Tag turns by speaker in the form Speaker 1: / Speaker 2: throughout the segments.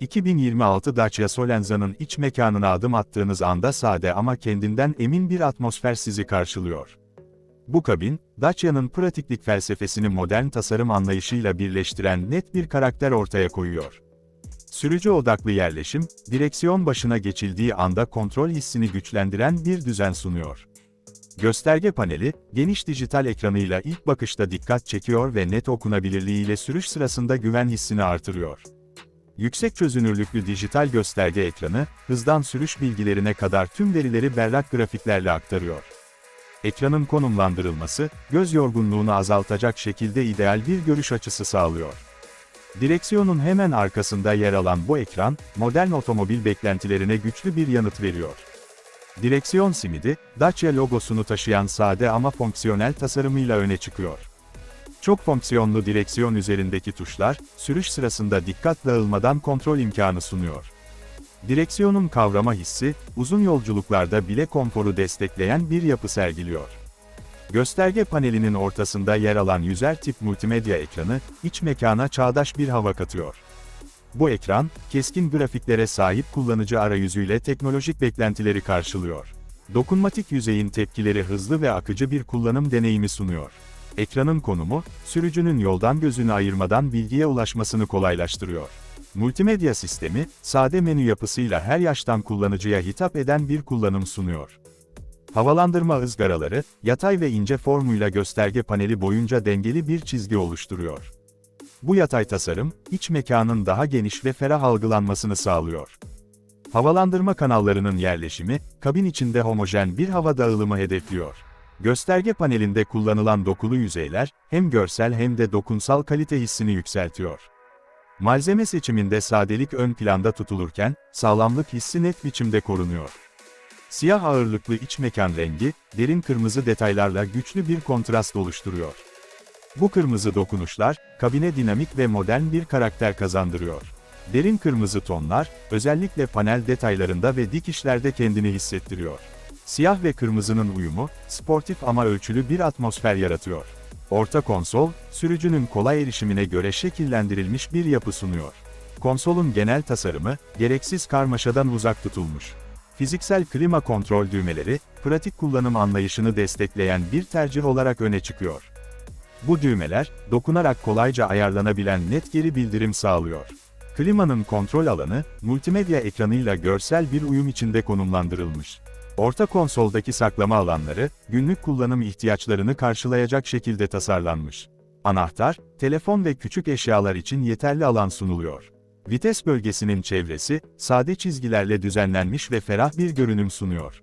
Speaker 1: 2026 Dacia Solenza'nın iç mekanına adım attığınız anda sade ama kendinden emin bir atmosfer sizi karşılıyor. Bu kabin, Dacia'nın pratiklik felsefesini modern tasarım anlayışıyla birleştiren net bir karakter ortaya koyuyor. Sürücü odaklı yerleşim, direksiyon başına geçildiği anda kontrol hissini güçlendiren bir düzen sunuyor. Gösterge paneli, geniş dijital ekranıyla ilk bakışta dikkat çekiyor ve net okunabilirliğiyle sürüş sırasında güven hissini artırıyor. Yüksek çözünürlüklü dijital gösterge ekranı, hızdan sürüş bilgilerine kadar tüm verileri berrak grafiklerle aktarıyor. Ekranın konumlandırılması, göz yorgunluğunu azaltacak şekilde ideal bir görüş açısı sağlıyor. Direksiyonun hemen arkasında yer alan bu ekran, modern otomobil beklentilerine güçlü bir yanıt veriyor. Direksiyon simidi, Dacia logosunu taşıyan sade ama fonksiyonel tasarımıyla öne çıkıyor. Çok fonksiyonlu direksiyon üzerindeki tuşlar, sürüş sırasında dikkat dağılmadan kontrol imkanı sunuyor. Direksiyonun kavrama hissi, uzun yolculuklarda bile konforu destekleyen bir yapı sergiliyor. Gösterge panelinin ortasında yer alan yüzer tip multimedya ekranı, iç mekana çağdaş bir hava katıyor. Bu ekran, keskin grafiklere sahip kullanıcı arayüzüyle teknolojik beklentileri karşılıyor. Dokunmatik yüzeyin tepkileri hızlı ve akıcı bir kullanım deneyimi sunuyor. Ekranın konumu, sürücünün yoldan gözünü ayırmadan bilgiye ulaşmasını kolaylaştırıyor. Multimedya sistemi, sade menü yapısıyla her yaştan kullanıcıya hitap eden bir kullanım sunuyor. Havalandırma ızgaraları, yatay ve ince formuyla gösterge paneli boyunca dengeli bir çizgi oluşturuyor. Bu yatay tasarım, iç mekanın daha geniş ve ferah algılanmasını sağlıyor. Havalandırma kanallarının yerleşimi, kabin içinde homojen bir hava dağılımı hedefliyor. Gösterge panelinde kullanılan dokulu yüzeyler, hem görsel hem de dokunsal kalite hissini yükseltiyor. Malzeme seçiminde sadelik ön planda tutulurken, sağlamlık hissi net biçimde korunuyor. Siyah ağırlıklı iç mekan rengi, derin kırmızı detaylarla güçlü bir kontrast oluşturuyor. Bu kırmızı dokunuşlar, kabine dinamik ve modern bir karakter kazandırıyor. Derin kırmızı tonlar, özellikle panel detaylarında ve dikişlerde kendini hissettiriyor. Siyah ve kırmızının uyumu, sportif ama ölçülü bir atmosfer yaratıyor. Orta konsol, sürücünün kolay erişimine göre şekillendirilmiş bir yapı sunuyor. Konsolun genel tasarımı, gereksiz karmaşadan uzak tutulmuş. Fiziksel klima kontrol düğmeleri, pratik kullanım anlayışını destekleyen bir tercih olarak öne çıkıyor. Bu düğmeler, dokunarak kolayca ayarlanabilen net geri bildirim sağlıyor. Klimanın kontrol alanı, multimedya ekranıyla görsel bir uyum içinde konumlandırılmış. Orta konsoldaki saklama alanları, günlük kullanım ihtiyaçlarını karşılayacak şekilde tasarlanmış. Anahtar, telefon ve küçük eşyalar için yeterli alan sunuluyor. Vites bölgesinin çevresi, sade çizgilerle düzenlenmiş ve ferah bir görünüm sunuyor.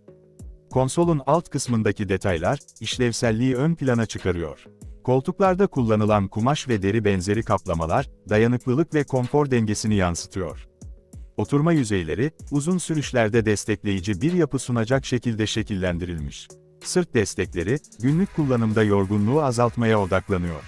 Speaker 1: Konsolun alt kısmındaki detaylar, işlevselliği ön plana çıkarıyor. Koltuklarda kullanılan kumaş ve deri benzeri kaplamalar, dayanıklılık ve konfor dengesini yansıtıyor. Oturma yüzeyleri, uzun sürüşlerde destekleyici bir yapı sunacak şekilde şekillendirilmiş. Sırt destekleri, günlük kullanımda yorgunluğu azaltmaya odaklanıyor.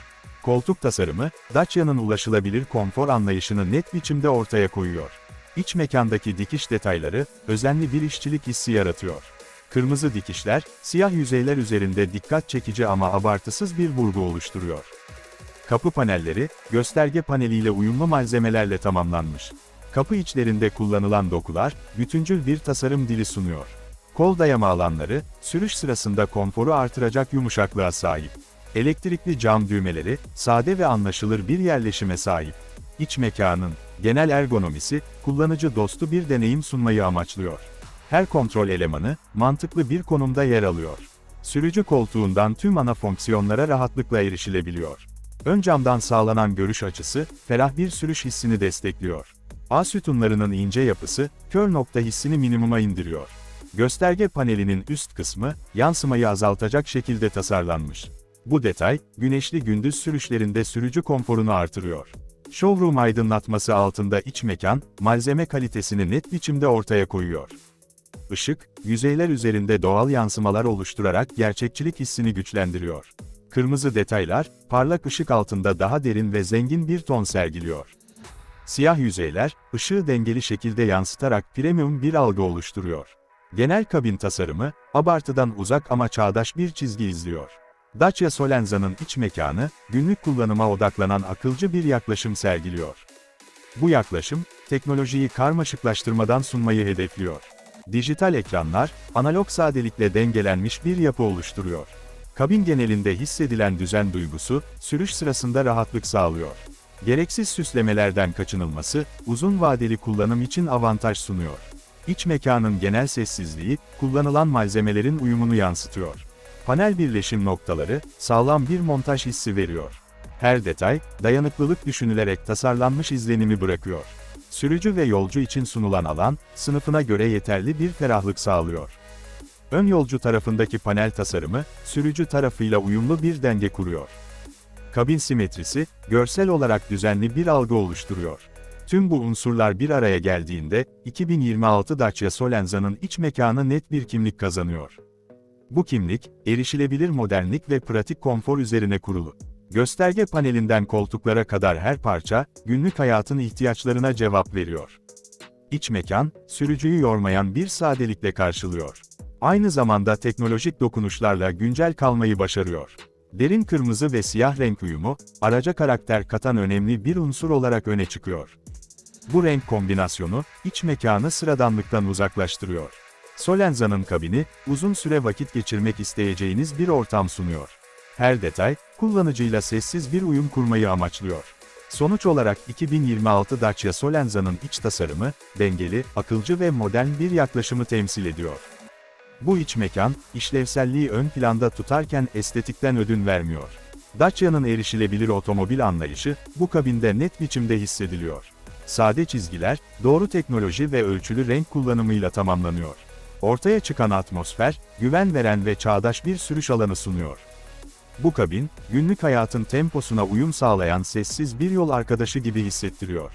Speaker 1: Koltuk tasarımı, Dacia'nın ulaşılabilir konfor anlayışını net biçimde ortaya koyuyor. İç mekandaki dikiş detayları, özenli bir işçilik hissi yaratıyor. Kırmızı dikişler, siyah yüzeyler üzerinde dikkat çekici ama abartısız bir vurgu oluşturuyor. Kapı panelleri, gösterge paneliyle uyumlu malzemelerle tamamlanmış. Kapı içlerinde kullanılan dokular, bütüncül bir tasarım dili sunuyor. Kol dayama alanları, sürüş sırasında konforu artıracak yumuşaklığa sahip. Elektrikli cam düğmeleri, sade ve anlaşılır bir yerleşime sahip. İç mekanın, genel ergonomisi, kullanıcı dostu bir deneyim sunmayı amaçlıyor. Her kontrol elemanı, mantıklı bir konumda yer alıyor. Sürücü koltuğundan tüm ana fonksiyonlara rahatlıkla erişilebiliyor. Ön camdan sağlanan görüş açısı, ferah bir sürüş hissini destekliyor. A sütunlarının ince yapısı, kör nokta hissini minimuma indiriyor. Gösterge panelinin üst kısmı, yansımayı azaltacak şekilde tasarlanmış. Bu detay, güneşli gündüz sürüşlerinde sürücü konforunu artırıyor. Showroom aydınlatması altında iç mekan, malzeme kalitesini net biçimde ortaya koyuyor. Işık, yüzeyler üzerinde doğal yansımalar oluşturarak gerçekçilik hissini güçlendiriyor. Kırmızı detaylar, parlak ışık altında daha derin ve zengin bir ton sergiliyor. Siyah yüzeyler, ışığı dengeli şekilde yansıtarak premium bir algı oluşturuyor. Genel kabin tasarımı, abartıdan uzak ama çağdaş bir çizgi izliyor. Dacia Solenza'nın iç mekanı, günlük kullanıma odaklanan akılcı bir yaklaşım sergiliyor. Bu yaklaşım, teknolojiyi karmaşıklaştırmadan sunmayı hedefliyor. Dijital ekranlar, analog sadelikle dengelenmiş bir yapı oluşturuyor. Kabin genelinde hissedilen düzen duygusu, sürüş sırasında rahatlık sağlıyor. Gereksiz süslemelerden kaçınılması, uzun vadeli kullanım için avantaj sunuyor. İç mekanın genel sessizliği, kullanılan malzemelerin uyumunu yansıtıyor. Panel birleşim noktaları, sağlam bir montaj hissi veriyor. Her detay, dayanıklılık düşünülerek tasarlanmış izlenimi bırakıyor. Sürücü ve yolcu için sunulan alan, sınıfına göre yeterli bir ferahlık sağlıyor. Ön yolcu tarafındaki panel tasarımı, sürücü tarafıyla uyumlu bir denge kuruyor. Kabin simetrisi, görsel olarak düzenli bir algı oluşturuyor. Tüm bu unsurlar bir araya geldiğinde, 2026 Dacia Solenza'nın iç mekanı net bir kimlik kazanıyor. Bu kimlik, erişilebilir modernlik ve pratik konfor üzerine kurulu. Gösterge panelinden koltuklara kadar her parça, günlük hayatın ihtiyaçlarına cevap veriyor. İç mekan, sürücüyü yormayan bir sadelikle karşılıyor. Aynı zamanda teknolojik dokunuşlarla güncel kalmayı başarıyor. Derin kırmızı ve siyah renk uyumu, araca karakter katan önemli bir unsur olarak öne çıkıyor. Bu renk kombinasyonu, iç mekanı sıradanlıktan uzaklaştırıyor. Solenza'nın kabini, uzun süre vakit geçirmek isteyeceğiniz bir ortam sunuyor. Her detay, kullanıcıyla sessiz bir uyum kurmayı amaçlıyor. Sonuç olarak 2026 Dacia Solenza'nın iç tasarımı, dengeli, akılcı ve modern bir yaklaşımı temsil ediyor. Bu iç mekan, işlevselliği ön planda tutarken estetikten ödün vermiyor. Dacia'nın erişilebilir otomobil anlayışı, bu kabinde net biçimde hissediliyor. Sade çizgiler, doğru teknoloji ve ölçülü renk kullanımıyla tamamlanıyor. Ortaya çıkan atmosfer, güven veren ve çağdaş bir sürüş alanı sunuyor. Bu kabin, günlük hayatın temposuna uyum sağlayan sessiz bir yol arkadaşı gibi hissettiriyor.